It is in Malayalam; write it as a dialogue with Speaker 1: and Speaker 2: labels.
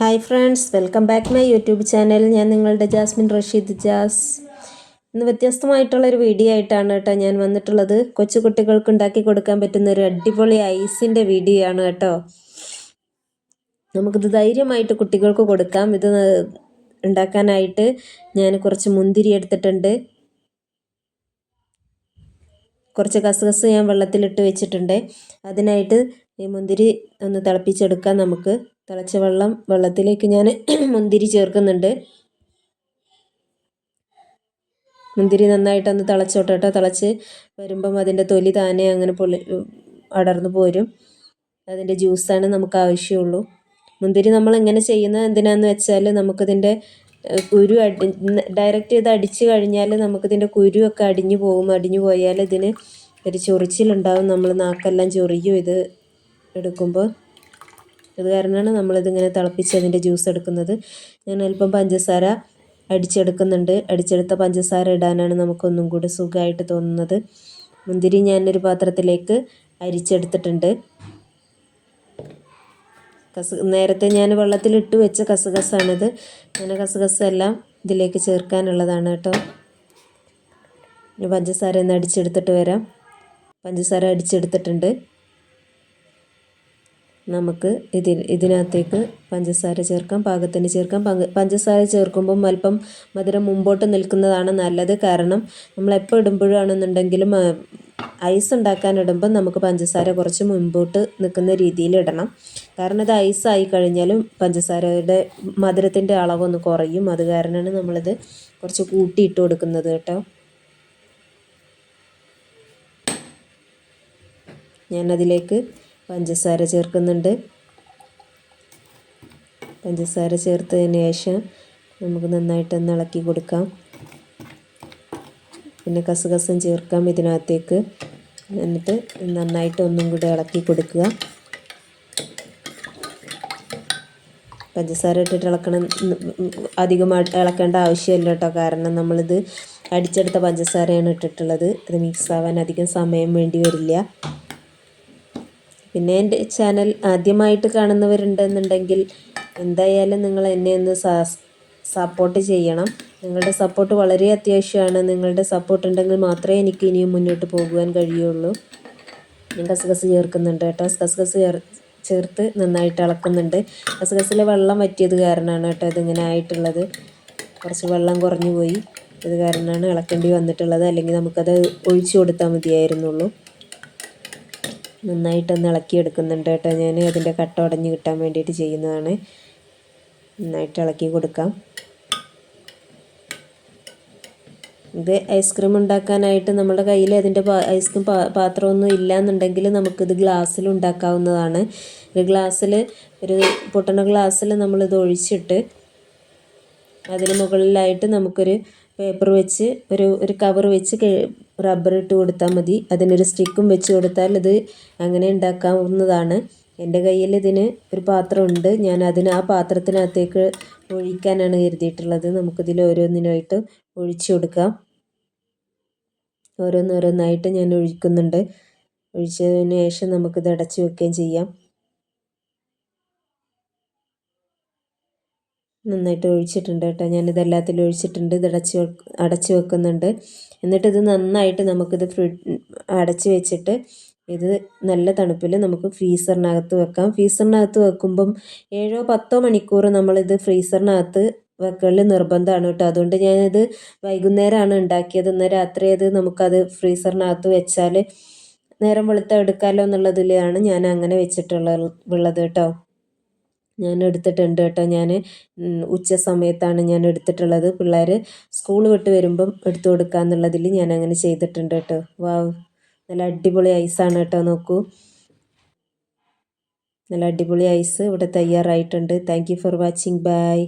Speaker 1: Hi friends welcome back my YouTube channel ഞാൻ നിങ്ങളുടെ ജാസ്മിൻ റഷീദ് ജാസ്. ഇന്ന് വ്യത്യസ്തമായിട്ടുള്ളൊരു വീഡിയോ ആയിട്ടാണ് കേട്ടോ ഞാൻ വന്നിട്ടുള്ളത്. കൊച്ചു കുട്ടികൾക്ക് ഉണ്ടാക്കി കൊടുക്കാൻ പറ്റുന്ന ഒരു അടിപൊളി ഐസിന്റെ വീഡിയോ ആണ് കേട്ടോ. നമുക്കിത് ധൈര്യമായിട്ട് കുട്ടികൾക്ക് കൊടുക്കാം. ഇത് ഉണ്ടാക്കാനായിട്ട് ഞാൻ കുറച്ച് മുന്തിരി എടുത്തിട്ടുണ്ട്. കുറച്ച് കസകസ് ഞാൻ വെള്ളത്തിലിട്ട് വെച്ചിട്ടുണ്ട്. അതിനായിട്ട് ഈ മുന്തിരി ഒന്ന് തിളപ്പിച്ചെടുക്കാം നമുക്ക്. തിളച്ച വെള്ളം വെള്ളത്തിലേക്ക് ഞാൻ മുന്തിരി ചേർക്കുന്നുണ്ട്. മുന്തിരി നന്നായിട്ടൊന്ന് തിളച്ചോട്ടെ കേട്ടോ തിളച്ച് വരുമ്പം അതിന്റെ തൊലി താനെ അങ്ങനെ പൊളി അടർന്നു പോരും. അതിന്റെ ജ്യൂസാണ് നമുക്ക് ആവശ്യമുള്ളൂ. മുന്തിരി നമ്മൾ എങ്ങനെ ചെയ്യുന്നത് എന്തിനാന്ന് വെച്ചാൽ നമുക്കിതിന്റെ കുരു അടി ഡയറക്റ്റ് ഇത് അടിച്ചു കഴിഞ്ഞാൽ നമുക്കിതിന്റെ കുരുവൊക്കെ അടിഞ്ഞു പോകും. അടിഞ്ഞു പോയാൽ ഇതിന് ഒരു ചൊറിച്ചിലുണ്ടാവും. നമ്മൾ നാക്കെല്ലാം ചൊറിയും ഇത് എടുക്കുമ്പോൾ. അത് കാരണമാണ് നമ്മളിതിങ്ങനെ തിളപ്പിച്ച് അതിന്റെ ജ്യൂസ് എടുക്കുന്നത്. ഞാൻ അല്പം പഞ്ചസാര അടിച്ചെടുക്കുന്നുണ്ട്. അടിച്ചെടുത്ത പഞ്ചസാര ഇടാനാണ് നമുക്കൊന്നും കൂടി സുഖമായിട്ട് തോന്നുന്നത്. മുന്തിരി ഞാനൊരു പാത്രത്തിലേക്ക് അരിച്ചെടുത്തിട്ടുണ്ട്. കസ നേരത്തെ ഞാൻ വെള്ളത്തിലിട്ട് വെച്ച കസുകസാണിത്. അങ്ങനെ കസുകസ് എല്ലാം ഇതിലേക്ക് ചേർക്കാനുള്ളതാണ് കേട്ടോ. പഞ്ചസാര ഒന്ന് അടിച്ചെടുത്തിട്ട് വരാം. പഞ്ചസാര അടിച്ചെടുത്തിട്ടുണ്ട്. നമുക്ക് ഇതിൽ ഇതിനകത്തേക്ക് പഞ്ചസാര ചേർക്കാം പാകത്തിന് ചേർക്കാം. പഞ്ചസാര ചേർക്കുമ്പം അല്പം മധുരം മുമ്പോട്ട് നിൽക്കുന്നതാണ് നല്ലത്. കാരണം നമ്മൾ എപ്പോൾ ഇടുമ്പോഴാണെന്നുണ്ടെങ്കിലും ഐസ് ഉണ്ടാക്കാൻ ഇടുമ്പം നമുക്ക് പഞ്ചസാര കുറച്ച് മുമ്പോട്ട് നിൽക്കുന്ന രീതിയിൽ ഇടണം. കാരണം ഇത് ഐസ് ആയി കഴിഞ്ഞാലും പഞ്ചസാരയുടെ മധുരത്തിന്റെ അളവൊന്ന് കുറയും. അത് കാരണമാണ് നമ്മളിത് കുറച്ച് കൂട്ടിയിട്ട് കൊടുക്കുന്നത് കേട്ടോ. ഞാനതിലേക്ക് പഞ്ചസാര ചേർക്കുന്നുണ്ട്. പഞ്ചസാര ചേർത്തതിന് ശേഷം നമുക്ക് നന്നായിട്ടൊന്ന് ഇളക്കി കൊടുക്കാം. പിന്നെ കസുകസം ചേർക്കാം ഇതിനകത്തേക്ക്. എന്നിട്ട് നന്നായിട്ട് ഒന്നും കൂടെ ഇളക്കി കൊടുക്കുക. പഞ്ചസാര ഇട്ടിട്ട് ഇളക്കണം. അധികമായിട്ട് ഇളക്കേണ്ട ആവശ്യമില്ല കേട്ടോ. കാരണം നമ്മളിത് അടിച്ചെടുത്ത പഞ്ചസാരയാണ് ഇട്ടിട്ടുള്ളത്. അത് മിക്സ് ആവാൻ അധികം സമയം വേണ്ടി വരില്ല. പിന്നെ എന്റെ ചാനൽ ആദ്യമായിട്ട് കാണുന്നവരുണ്ടെന്നുണ്ടെങ്കിൽ എന്തായാലും നിങ്ങൾ എന്നെ ഒന്ന് സപ്പോർട്ട് ചെയ്യണം. നിങ്ങളുടെ സപ്പോർട്ട് വളരെ അത്യാവശ്യമാണ്. നിങ്ങളുടെ സപ്പോർട്ട് ഉണ്ടെങ്കിൽ മാത്രമേ എനിക്ക് ഇനിയും മുന്നോട്ട് പോകുവാൻ കഴിയുള്ളൂ. ഞാൻ കസകസ് ചേർക്കുന്നുണ്ട് കേട്ടോ. കസകസ് ചേർ ചേർത്ത് നന്നായിട്ട് ഇളക്കുന്നുണ്ട്. കസകസിലെ വെള്ളം വറ്റിയത് കാരണമാണ് കേട്ടോ ഇതിങ്ങനെ ആയിട്ടുള്ളത്. കുറച്ച് വെള്ളം കുറഞ്ഞു പോയി. ഇത് കാരണമാണ് ഇളക്കേണ്ടി വന്നിട്ടുള്ളത്. അല്ലെങ്കിൽ നമുക്കത് ഒഴിച്ചു കൊടുത്താൽ മതിയായിരുന്നുള്ളൂ. നന്നായിട്ടൊന്ന് ഇളക്കിയെടുക്കുന്നുണ്ട് കേട്ടോ. ഞാൻ അതിന്റെ കട്ട ഉടഞ്ഞ് കിട്ടാൻ വേണ്ടിയിട്ട് ചെയ്യുന്നതാണ്. നന്നായിട്ട് ഇളക്കി കൊടുക്കാം. ഇത് ഐസ്ക്രീം ഉണ്ടാക്കാനായിട്ട് നമ്മുടെ കയ്യിൽ അതിന്റെ ഐസ്ക്രീം പാ പാത്രമൊന്നും ഇല്ലയെന്നുണ്ടെങ്കിൽ നമുക്കിത് ഗ്ലാസ്സിൽ ഉണ്ടാക്കാവുന്നതാണ്. ഒരു ഗ്ലാസ്സിൽ ഒരു പൊട്ടണ ഗ്ലാസ്സിൽ നമ്മളിത് ഒഴിച്ചിട്ട് അതിന് മുകളിലായിട്ട് നമുക്കൊരു പേപ്പർ വെച്ച് ഒരു ഒരു കവർ വെച്ച് റബ്ബർ ഇട്ട് കൊടുത്താൽ മതി. അതിനൊരു സ്റ്റിക്കും വെച്ച് കൊടുത്താൽ ഇത് അങ്ങനെ ഉണ്ടാക്കാവുന്നതാണ്. എന്റെ കയ്യിൽ ഇതിന് ഒരു പാത്രമുണ്ട്. ഞാൻ അതിന് ആ പാത്രത്തിനകത്തേക്ക് ഒഴിക്കാനാണ് കരുതിയിട്ടുള്ളത്. നമുക്കിതിൽ ഓരോന്നിനായിട്ട് ഒഴിച്ചു കൊടുക്കാം. ഓരോന്നോരോന്നായിട്ട് ഞാൻ ഒഴിക്കുന്നുണ്ട്. ഒഴിച്ചതിന് ശേഷം നമുക്കിത് അടച്ചു വെക്കുകയും ചെയ്യാം. നന്നായിട്ട് ഒഴിച്ചിട്ടുണ്ട് കേട്ടോ. ഞാനിത് എല്ലാത്തിലും ഒഴിച്ചിട്ടുണ്ട് ഇത് അടച്ച് അടച്ച് വെക്കുന്നുണ്ട്. എന്നിട്ട് ഇത് നന്നായിട്ട് നമുക്കിത് ഫ്രി അടച്ച് വെച്ചിട്ട് ഇത് നല്ല തണുപ്പിൽ നമുക്ക് ഫ്രീസറിനകത്ത് വെക്കാം. ഫ്രീസറിനകത്ത് വെക്കുമ്പം ഏഴോ പത്തോ മണിക്കൂർ നമ്മളിത് ഫ്രീസറിനകത്ത് വെക്കൽ നിർബന്ധമാണ് കേട്ടോ. അതുകൊണ്ട് ഞാനിത് വൈകുന്നേരമാണ് ഉണ്ടാക്കിയത്. ഇന്ന് രാത്രി അത് നമുക്കത് ഫ്രീസറിനകത്ത് വെച്ചാൽ നേരം വെളുത്ത എടുക്കാമല്ലോ എന്നുള്ളതിലാണ് ഞാൻ അങ്ങനെ വെച്ചിട്ടുള്ളത് ഉള്ളത് കേട്ടോ. ഞാൻ എടുത്തിട്ടുണ്ട് കേട്ടോ ഞാൻ ഉച്ച സമയത്താണ് ഞാൻ എടുത്തിട്ടുള്ളത് പിള്ളേർ സ്കൂൾ വിട്ട് വരുമ്പം എടുത്തു കൊടുക്കുക എന്നുള്ളതിൽ ഞാൻ അങ്ങനെ ചെയ്തിട്ടുണ്ട് കേട്ടോ വാവ്. നല്ല അടിപൊളി ഐസാണ് കേട്ടോ നോക്കൂ. നല്ല അടിപൊളി ഐസ് ഇവിടെ തയ്യാറായിട്ടുണ്ട്. Thank for watching. ബൈ.